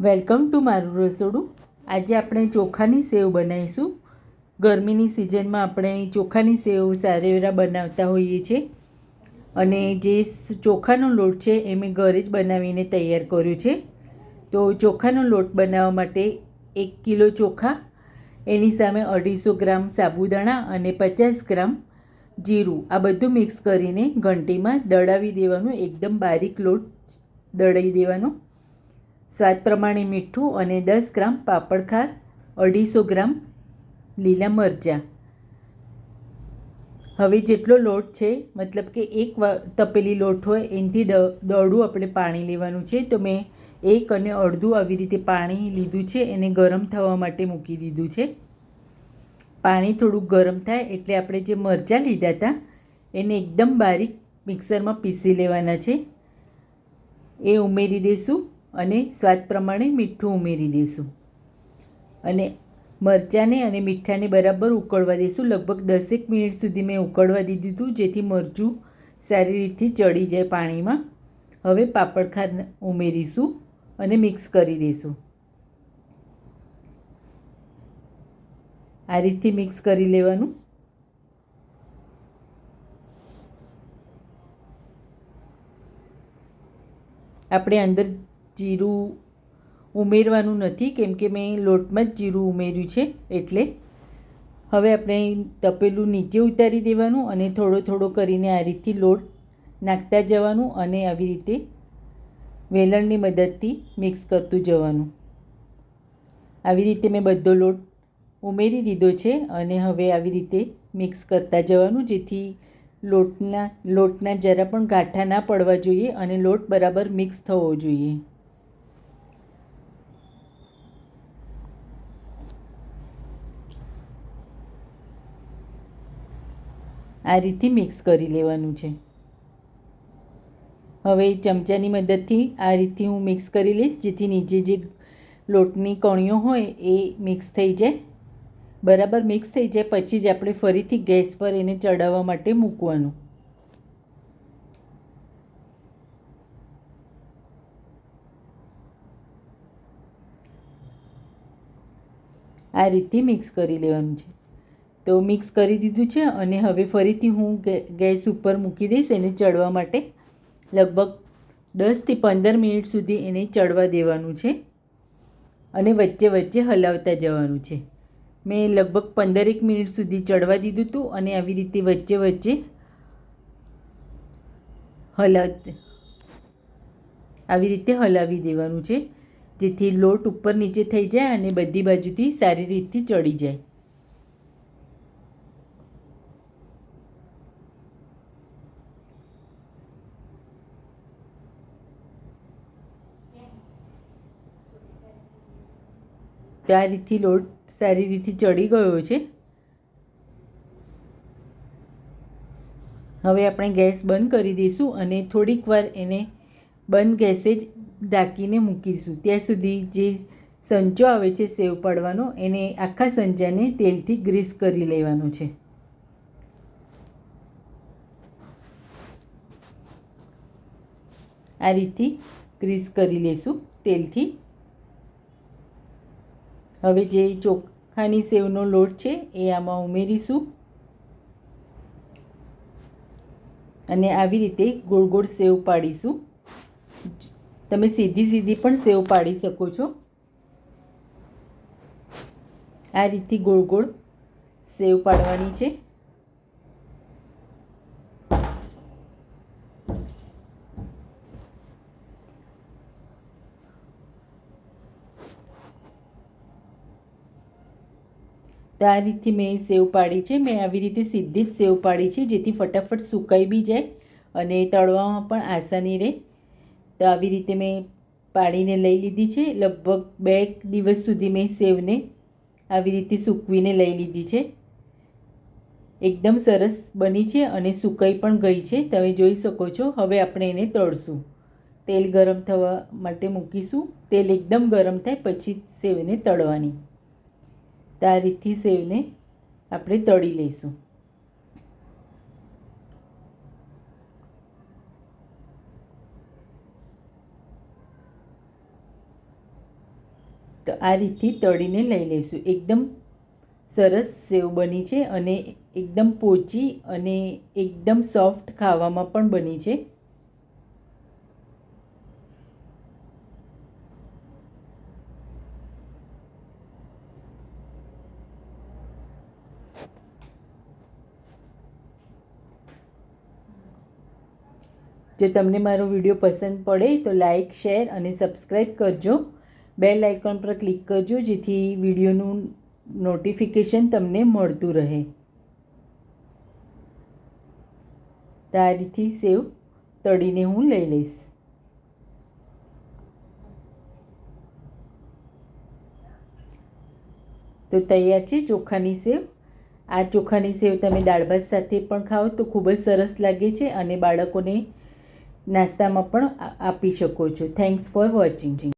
Welcome to મારું રસોડું. આજે આપણે ચોખાની સેવ બનાવીશું. ગરમીની સિઝનમાં આપણે ચોખાની સેવ સારેરા બનાવતા હોઈએ છીએ. અને જે ચોખાનો લોટ છે એ મેં ઘરે જ બનાવીને તૈયાર કર્યો છે. તો ચોખાનો લોટ બનાવવા માટે એક કિલો ચોખા, એની સામે અઢીસો ગ્રામ સાબુદાણા અને પચાસ ગ્રામ જીરું. આ બધું મિક્સ કરીને ઘંટીમાં દળાવી દેવાનું, એકદમ બારીક લોટ દળાવી દેવાનો. સ્વાદ પ્રમાણે મીઠું અને દસ ગ્રામ પાપડ ખાર, અઢીસો ગ્રામ લીલા મરચાં. હવે જેટલો લોટ છે, મતલબ કે એક તપેલી લોટ હોય, એનાથી દ, દોઢું આપણે પાણી લેવાનું છે, તો મેં એક અને અડધું આવી રીતે પાણી લીધું છે, એને ગરમ થવા માટે મૂકી દીધું છે. પાણી થોડુંક ગરમ થાય એટલે આપણે જે મરચાં લીધા હતા, એને એકદમ બારીક મિક્સરમાં પીસી લેવાના છે. એ ઉમેરી દઈશું અને સ્વાદ પ્રમાણે મીઠું ઉમેરી દઈશું અને મરચાંને અને મીઠાને બરાબર ઉકળવા દઈશું લગભગ દસેક મિનિટ સુધી મેં ઉકળવા દીધું હતું જેથી મરચું સારી રીતથી ચડી જાય પાણીમાં. હવે પાપડ ખાર ઉમેરીશું અને મિક્સ કરી દઈશું આ રીતથી મિક્સ કરી લેવાનું. આપણે અંદર જીરું ઉમેરવાનું નથી, કેમ કે મેં લોટમાં જ જીરું ઉમેર્યું છે, એટલે હવે આપણે તપેલું નીચે ઉતારી દેવાનું અને થોડો થોડો કરીને આ રીતથી લોટ નાખતા જવાનું અને આવી રીતે વેલણની મદદથી મિક્સ કરતું જવાનું. આવી રીતે મેં બધો લોટ ઉમેરી દીધો છે અને હવે આવી રીતે મિક્સ કરતા જવાનું, જેથી લોટના લોટના જરા પણ ગાંઠા ના પડવા જોઈએ અને લોટ બરાબર મિક્સ થવો જોઈએ. આ રીતે મિક્સ કરી લેવાનું છે. હવે ચમચાની મદદથી આ રીતથી હું મિક્સ કરી લઈશ, જેથી નીચે જે લોટની કણીઓ હોય એ મિક્સ થઈ જાય. બરાબર મિક્સ થઈ જાય પછી જ આપણે ફરીથી ગેસ પર એને ચડાવવા માટે મૂકવાનું. આ રીતે મિક્સ કરી લેવાનું છે. તો મિક્સ કરી દીધું છે અને હવે ફરીથી હું ગેસ ઉપર મૂકી દઈશ એને ચડવા માટે. લગભગ દસથી પંદર મિનિટ સુધી એને ચડવા દેવાનું છે અને વચ્ચે વચ્ચે હલાવતા જવાનું છે. મેં લગભગ પંદરેક મિનિટ સુધી ચડવા દીધું હતું અને આવી રીતે વચ્ચે વચ્ચે હલાવ આવી રીતે હલાવી દેવાનું છે જેથી લોટ ઉપર નીચે થઈ જાય અને બધી બાજુથી સારી રીતથી ચડી જાય. તો આ રીતથી લોટ સારી રીતે ચડી ગયો છે. હવે આપણે ગેસ બંધ કરી દઈશું અને થોડીક વાર એને બંધ ગેસે જ ઢાંકીને મૂકીશું. ત્યાં સુધી જે સંચો આવે છે સેવ પાડવાનો, એને આખા સંચાને તેલથી ગ્રીસ કરી લેવાનો છે. આ રીતે ગ્રીસ કરી લેશું તેલથી. હવે જે ચોખાની સેવનો લોટ છે, એ આમાં ઉમેરીશું. અને આવી રીતે ગોળ ગોળ સેવ પાડીશું. તમે સીધી સીધી પણ સેવ પાડી શકો છો. આ રીતથી ગોળ ગોળ સેવ પાડવાની છે. તો આ રીતથી મેં સેવ પાડી છે. મેં આવી રીતે સીધી જ સેવ પાડી છે, જેથી ફટાફટ સુકાઈ બી જાય અને તળવામાં પણ આસાની રહે. તો આવી રીતે મેં પાડીને લઈ લીધી છે. લગભગ બે દિવસ સુધી મેં સેવને આવી રીતે સૂકવીને લઈ લીધી છે. એકદમ સરસ બની છે અને સુકાઈ પણ ગઈ છે. તમે જોઈ શકો છો. હવે આપણે એને તળશું. તેલ ગરમ થવા માટે મૂકીશું. તેલ એકદમ ગરમ થાય, પછી સેવને તળવાની. તો આ રીતથી સેવને આપણે તળી લઈશું. તો આ રીતથી તળીને લઈ લઈશું. એકદમ સરસ સેવ બની છે અને એકદમ પોચી અને એકદમ સોફ્ટ ખાવામાં પણ બની છે. જો તમને મારો વીડિયો પસંદ પડે તો લાઇક શેર અને સબસ્ક્રાઈબ કરજો. બેલ આઇકોન પર ક્લિક કરજો, જેથી વિડીયોનું નોટિફિકેશન તમને મળતું રહે. તારીથી સેવ તળીને હું લઈ લઈશ. તો તૈયાર છે ચોખાની સેવ. આ ચોખાની સેવ તમે દાળ ભાત સાથે પણ ખાઓ તો ખૂબ જ સરસ લાગે છે અને બાળકોને નાસ્તામાં પણ આપી શકો છો. Thanks for watching